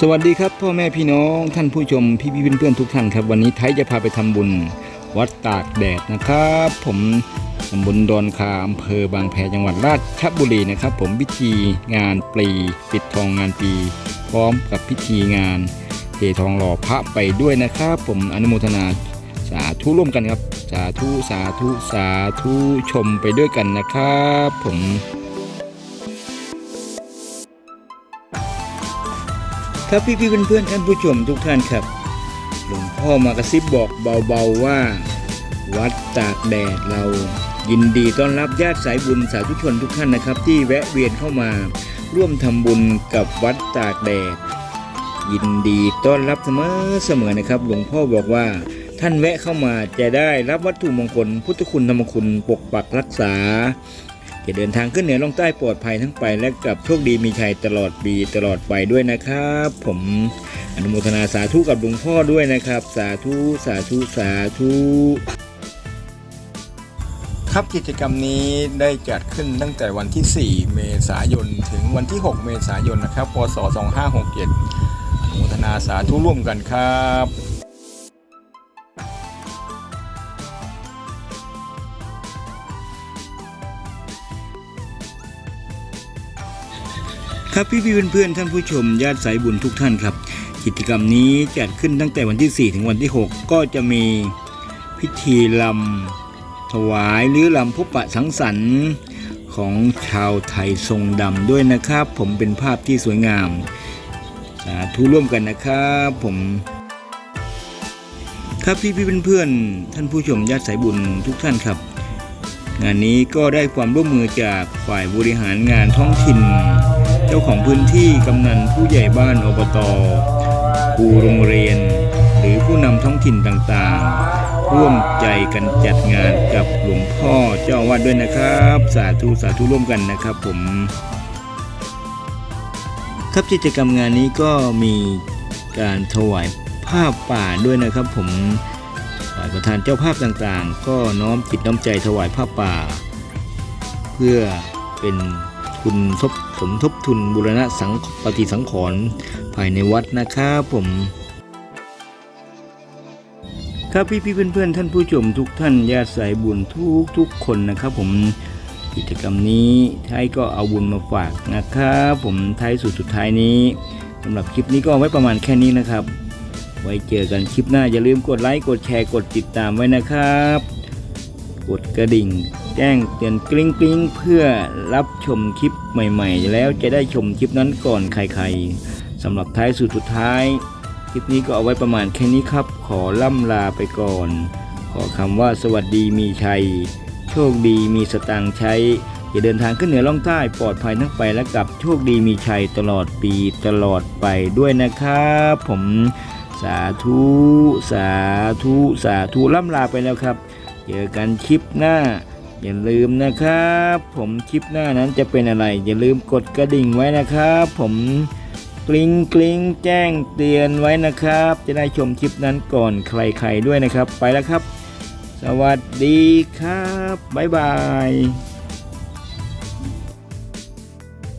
สวัสดีครับพ่อแม่พี่น้องท่านผู้ชมพี่พี่เพื่อนๆทุกท่านครับ วันนี้ไทยจะพาไปทำบุญวัดตากแดดนะครับ ผมตำบลดอนคาอำเภอบางแพจังหวัดราชบุรีนะครับ ผมพิธีงานปลีปิดทองงานปี พร้อมกับพิธีงานเททองหล่อพระไปด้วยนะครับ ผมอนุโมทนาสาธุร่วมกันครับ สาธุสาธุสาธุชมไปด้วยกันนะครับ ผม ครับพี่พี่เพื่อนๆท่านผู้ชมทุกท่านครับ หลวงพ่อมากระซิบบอกเบาๆว่า วัดตากแดดเรา ยินดีต้อนรับญาติสายบุญสาธุชนทุกท่านนะครับ ที่แวะเวียนเข้ามา ร่วมทำบุญกับวัดตากแดด ยินดีต้อนรับเสมอเสมอนะครับ หลวงพ่อบอกว่าท่านแวะเข้ามาจะได้รับวัตถุมงคล พุทธคุณธรรมคุณปกปักรักษา จะเดินทางขึ้นเหนือลงใต้ปลอดภัยทั้งไป และกับโชคดีมีชัยตลอดปีตลอดไปด้วยนะครับ ผมอนุโมทนาสาธุกับหลวงพ่อด้วยนะครับ สาธุสาธุสาธุครับกิจกรรมนี้ได้จัดขึ้นตั้งแต่วันที่ 4 เมษายน ถึงวันที่ 6 เมษายนนะครับพศ2567อนุโมทนาสาธุร่วมกันครับ ครับพี่พี่เพื่อนๆท่านผู้ชมญาติสายบุญทุกท่านครับ กิจกรรมนี้จัดขึ้นตั้งแต่วันที่ 4 ถึงวันที่ 6 ก็จะมีพิธีลำถวายหรือลำพบปะสังสรรค์ของชาวไทยทรงดำด้วยนะครับ ผมเป็นภาพที่สวยงามสาธุร่วมกันนะครับผมครับพี่พี่เพื่อนๆท่านผู้ชมญาติสายบุญทุกท่านครับ งานนี้ก็ได้ความร่วมมือจากฝ่ายบริหารงานท้องถิ่น จ้าของพื้นที่กำนันผู้ใหญ่บ้านอบตครูโรงเรียน หรือผู้นำท้องถิ่นต่างๆ ร่วมใจกันจัดงานกับหลวงพ่อเจ้าวาดด้วยนะครับ สาธุสาธุร่วมกันนะครับผม ครับกิจกรรมงานนี้ก็มีการถวายผ้าป่าด้วยนะครับ ผมฝ่ายประธานเจ้าภาพต่างๆ ก็น้อมจิตน้อมใจถวายผ้าป่า เพื่อเป็น ทุนทบสมทบทุนบูรณะสังปฏิสังขรณ์ภายในวัดนะครับผมครับพี่พี่ๆเพื่อนๆท่านผู้ชมทุกท่านญาติสายบุญทุกทุกคนนะครับ ผมกิจกรรมนี้ไทยก็เอาบุญมาฝากนะครับผมท้ายสุดสุดท้ายนี้สำหรับคลิปนี้ก็ไว้ประมาณแค่นี้นะครับ ไว้เจอกันคลิปหน้าอย่าลืมกดไลค์กดแชร์กดติดตามไว้นะครับ กดกระดิ่ง แจ้งเตือนกริ๊งกริ๊งเพื่อรับชมคลิปใหม่ ๆ แล้วจะได้ชมคลิปนั้นก่อนใครๆสำหรับท้ายสุดสุดท้าย คลิปนี้ก็เอาไว้ประมาณแค่นี้ครับ ขอล่ำลาไปก่อน ขอคำว่าสวัสดีมีชัย โชคดีมีสตางค์ใช้อย่าเดินทางขึ้นเหนือล่องใต้ปลอดภัยทั้งไปและกลับโชคดีมีชัยตลอดปีตลอดไปด้วยนะครับผมสาธุสาธุสาธุล่ำลาไปแล้วครับ เจอกันคลิปหน้า อย่าลืมนะครับ ผมคลิปหน้านั้นจะเป็นอะไร อย่าลืมกดกระดิ่งไว้นะครับ ผมกริ้งกริ้งแจ้งเตือนไว้นะครับ จะได้ชมคลิปนั้นก่อนใครๆด้วยนะครับ ไปแล้วครับ สวัสดีครับ บ๊ายบาย